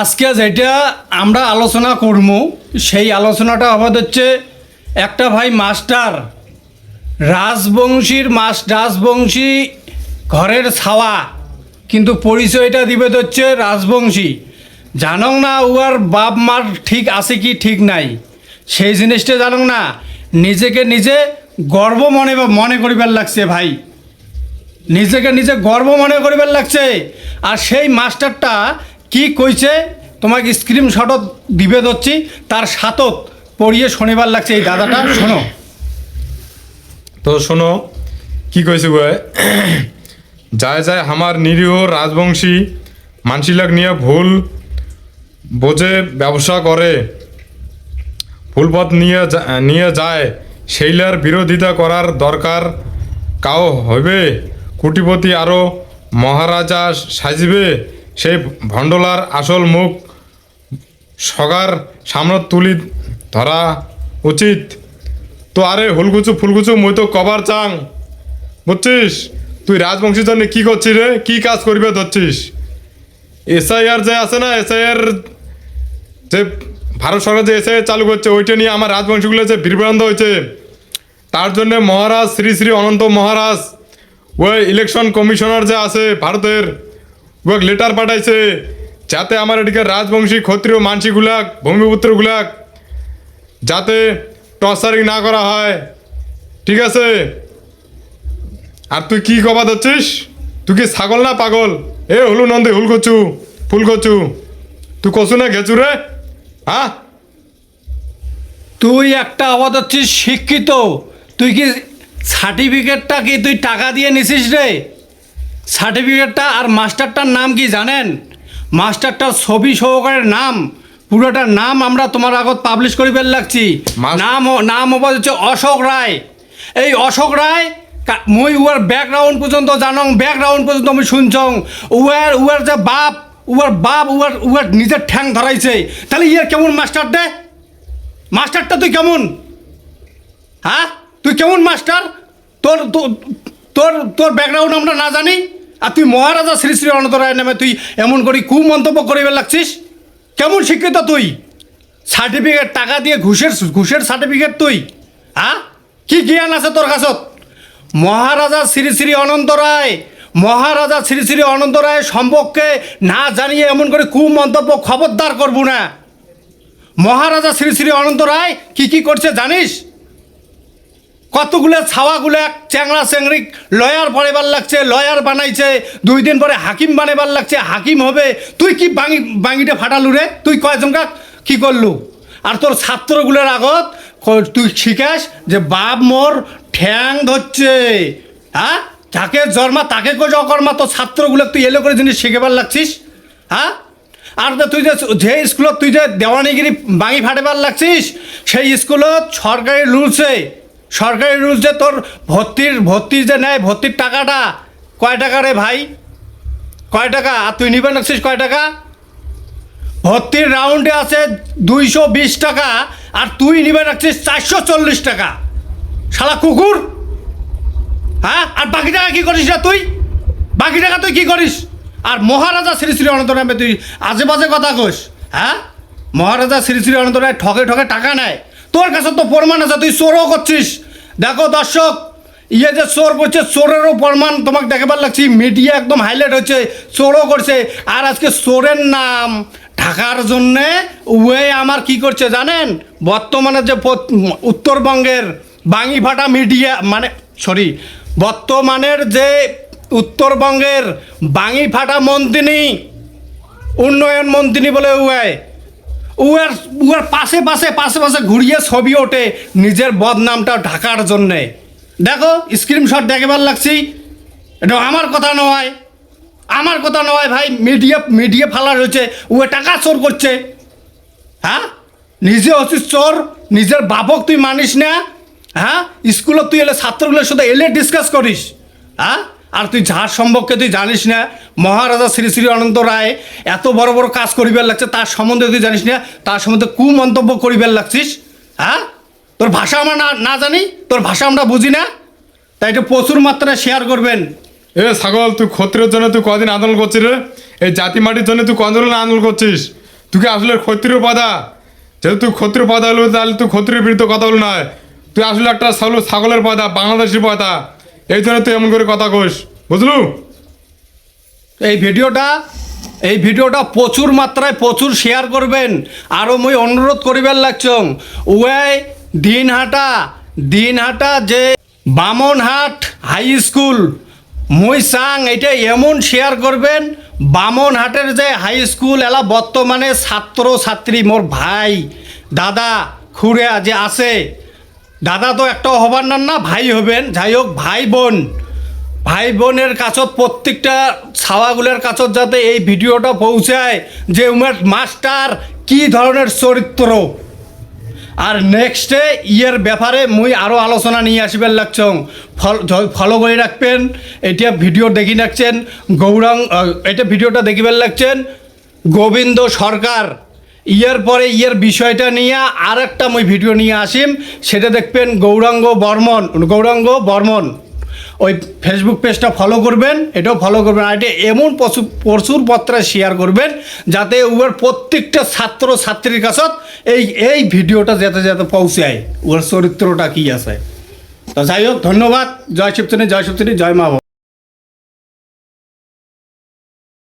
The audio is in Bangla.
আজকে যেটা আমরা আলোচনা করব সেই আলোচনাটা হবে হচ্ছে একটা ভাই মাস্টার, রাজবংশীর মাস, রাজবংশী ঘরের ছাওয়া, কিন্তু পরিচয়টা দিবে হচ্ছে রাজবংশী। জানো না উয়ার বাপ মার ঠিক আছে কি ঠিক নাই। সেই জিনিসটা জানো না, নিজেকে নিজে গর্ব মনে মনে করিবার লাগছে ভাই। নিজেকে নিজে গর্ব মনে করিবার লাগছে। আর সেই মাস্টারটা কি কইছে? তোমাকে স্ক্রিনশটত দিবে দচ্ছি তার সাতত পড়িয়ে শনিবার লাগছে। এই দাদাটা, শোনো। তো শোনো, কি কইছে গো? যায় যায় আমার নিরীহ রাজবংশী মানসিলাক নিয়ে ভুল বোঝে, ব্যবসা করে। ভুল পথ নিয়ে নিয়ে যায়। সেইলার বিরোধিতা করার দরকার কাও হবে কুটিপতি আরও মহারাজা সাজিবে? সেই ভণ্ডলার আসল মুখ সগার সামনে তুলি ধরা উচিত। তো আরে হুলগুচু ফুলগুচু, মুই তো কবার চাং। বুঝছিস? তুই রাজবংশীর জন্য কি করছিস রে? কি কাজ করবে ধরছিস? এসআইআর যে আছে না, এসআইআর যে ভারত সরকার যে এসআইআর চালু করছে, ওইটা নিয়ে আমার রাজবংশীগুলো যে বিভ্রান্ত হয়েছে। তার জন্য মহারাজ, শ্রী শ্রী অনন্ত মহারাজ, ওই ইলেকশন কমিশনার যে আছে ভারতের লেটার পাঠাইছে। যাতে আমার এদিকে রাজবংশী, ক্ষত্রিয়, মানসিগুলাক, ভূমিপুত্রগুলাক যাতে টর্চারিং না করা হয়। ঠিক আছে? আর তুই কি কবা ধরছিস? তুই কি ছাগল না পাগল? এ, হলু নন্দে, হুল কচু, ফুল কচু। তুই কচু না ঘেচু রে? হ্যাঁ তুই একটা আবাদ হচ্ছিস শিক্ষিত। তুই কি সার্টিফিকেটটা কি তুই টাকা দিয়ে নিছিস রে? সার্টিফিকেটটা আর মাস্টারটার নাম কি জানেন? মাস্টারটার ছবি সহকারে নাম পুরোটার নাম আমরা তোমার আগত পাবলিশ করিবার লাগছি নাম নাম হচ্ছে অশোক রায়। এই অশোক রায় মুই উয়ার ব্যাকগ্রাউন্ড পর্যন্ত জানং ব্যাকগ্রাউন্ড পর্যন্ত আমি শুনছং। উয়ার উয়ার যে বাপ উয়ার বাপ উয়ার উয়ার নিজের ঠ্যাং ধরাইছে। তাহলে ইয়ার কেমন মাস্টার দে? মাস্টারটা তুই কেমন? হ্যাঁ? তুই কেমন মাস্টার? তোর তোর তোর ব্যাকগ্রাউন্ড আমরা না জানি? আর তুই মহারাজা শ্রী শ্রী অনন্ত রায় নামে তুই এমন করি কু মন্তব্য করিবে লাগছিস? কেমন শিক্ষিত তুই? সার্টিফিকেট টাকা দিয়ে ঘুষের ঘুষের সার্টিফিকেট তুই হ্যাঁ কি জ্ঞান আছে তোর কাছত? মহারাজা শ্রী শ্রী অনন্ত রায়, মহারাজা শ্রী শ্রী অনন্ত রায় সম্পর্কে না জানিয়ে এমন করে কু মন্তব্য খবরদার করব না। মহারাজা শ্রী শ্রী অনন্ত রায় কী কী করছে জানিস? কতগুলো ছাওয়াগুলো এক চ্যাংড়া চ্যাংড়ি লয়ার পড়েবার লাগছে, লয়ার বানাইছে, দুই দিন পরে হাকিম বানাবার লাগছে, হাকিম হবে। তুই কি বাঙি বাঙিটা ফাটালু রে? তুই কয়জনকা কি করলু? আর তোর ছাত্রগুলোর আগত তুই শিখাস যে বাপ মোর ঠ্যাং ধরছে। হ্যাঁ? যাকে জন্মা তাকে কো জকর্মা তোর ছাত্রগুলো তুই এলো করে জিনিস শিখেবার লাগছিস? হ্যাঁ? আর তুই যে যে স্কুলত তুই যে দেওয়ানিগিরি বাঙি ফাটেবার লাগছিস, সেই স্কুলত সরকারি রুলসে সরকারি রুলসে তোর ভর্তির ভর্তির যে নেয়, ভর্তির টাকাটা, কয় টাকা রে ভাই? কয় টাকা? আর তুই নিবে লাগছিস কয় টাকা? ভর্তির রাউন্ডে আছে দুইশো বিশ টাকা, আর তুই নিবে রাখছিস চারশো চল্লিশ টাকা। শালা কুকুর! হ্যাঁ? আর বাকি টাকা কি করিস না তুই? বাকি টাকা তুই কি করিস? আর মহারাজা শ্রী শ্রী অনন্ত নামে তুই আজে বাজে কথা কইস হ্যাঁ? মহারাজা শ্রী শ্রী অনন্ত রায় ঠকে ঠকে টাকা নেয়। তোর কাছে তো প্রমাণ আছে, তুই চোরও করছিস। দেখো দর্শক ইয়ে যে চোর করছে চোরেরও প্রমাণ তোমাকে দেখাবার লাগছি। মিডিয়া একদম হাইলাইট হচ্ছে, চোরও করছে। আর আজকে চোরের নাম ঢাকার জন্যে ওয়ে আমার কি করছে জানেন? বর্তমানে যে উত্তরবঙ্গের বাঙি ফাটা মিডিয়া মানে সরি বর্তমানের যে উত্তরবঙ্গের বাঙি ফাটা মন্ত্রিনী উন্নয়ন মন্ত্রিনী বলে উয়ায় উয়ার উয়ার পাশে পাশে পাশে পাশে ঘুরিয়ে ছবি ওঠে নিজের বদনামটা ঢাকার জন্যে। দেখো স্ক্রিনশট দেখাবার লাগছি। এটা আমার কথা নয়। আমার কথা নয় ভাই মিডিয়া মিডিয়া ফালার হয়েছে। ও টাকা চোর করছে। হ্যাঁ? নিজে হচ্ছিস চোর, নিজের বাপক তুই মানিস না। হ্যাঁ? স্কুলত তুই এলে ছাত্রগুলোর সাথে এলে ডিসকাস করিস। হ্যাঁ? আর তুই যার সম্পর্কে তুই জানিস না, মহারাজা শ্রী শ্রী অনন্ত রায় এত বড় বড় কাজ করিবার লাগছে, তার সম্বন্ধে তুই জানিস না, তার সম্বন্ধে কু মন্তব্য করিবার লাগছিস হ্যাঁ? তোর ভাষা আমরা না না জানি, তোর ভাষা আমরা বুঝি না, তাই এটা প্রচুর মাত্রায় শেয়ার করবেন। এ ছাগল, তুই ক্ষত্রিয়র জন্য তুই কদিন আন্দোলন করছিস রে? এই জাতি মাটির জন্য তুই কদিন আন্দোলন করছিস? তুই কি আসলে ক্ষত্রিয় পাদা? যেহেতু তুই ক্ষত্রিয় পাদা হলো, তাহলে তুই ক্ষত্রিয় বিরুদ্ধে কথা বল নয়। তুই আসলে একটা ছাগল, ছাগলের পাদা বাংলাদেশের পাদা। এই জন্য তুই এমন করে কথা কইস, বুঝলু? এই ভিডিওটা এই ভিডিওটা প্রচুর মাত্রায় প্রচুর শেয়ার করবেন। আরও মুই অনুরোধ করিবার লাগছং ওয়াই দিনহাটা দিনহাটা যে বামনহাট হাই স্কুল মুই চাং এটা এমন শেয়ার করবেন, বামনহাটের যে হাই স্কুল এলা বর্তমানে ছাত্র ছাত্রী মোর ভাই, দাদা, খুড়ে যে আছে দাদা তো একটা হবার না না, ভাই হবেন। যাই হোক, ভাই বোন। ভাই বোনের কাছত, প্রত্যেকটা ছাওয়াগুলোর কাছত যাতে এই ভিডিওটা পৌঁছায় যে উমের মাস্টার কি ধরনের চরিত্র। আর নেক্সটে ইয়ের ব্যাপারে মুই আরও আলোচনা নিয়ে আসিবার লাগছং। ফল করে রাখবেন। এটা ভিডিও দেখি রাখছেন গৌরাং এটা ভিডিওটা দেখিবার লাগছেন। গোবিন্দ সরকার। ইয়ের পরে ইয়ের বিষয়টা নিয়ে আর একটা মুই ভিডিও নিয়ে আসিম, সেটা দেখবেন গৌরাঙ্গ বর্মন গৌরাঙ্গ বর্মন ওই ফেসবুক পেজটা ফলো করবেন, এটাও ফলো করবেন, আর এটা এমন প্রচুর প্রচুর পত্রায় শেয়ার করবেন, যাতে উয়ার প্রত্যেকটা ছাত্র ছাত্রীর কাছত এই এই ভিডিওটা যাতে যাতে পৌঁছায় ওর চরিত্রটা কি আছে তো যাই হোক, ধন্যবাদ, জয় শিবতনী জয় শিবতনী, জয় মা।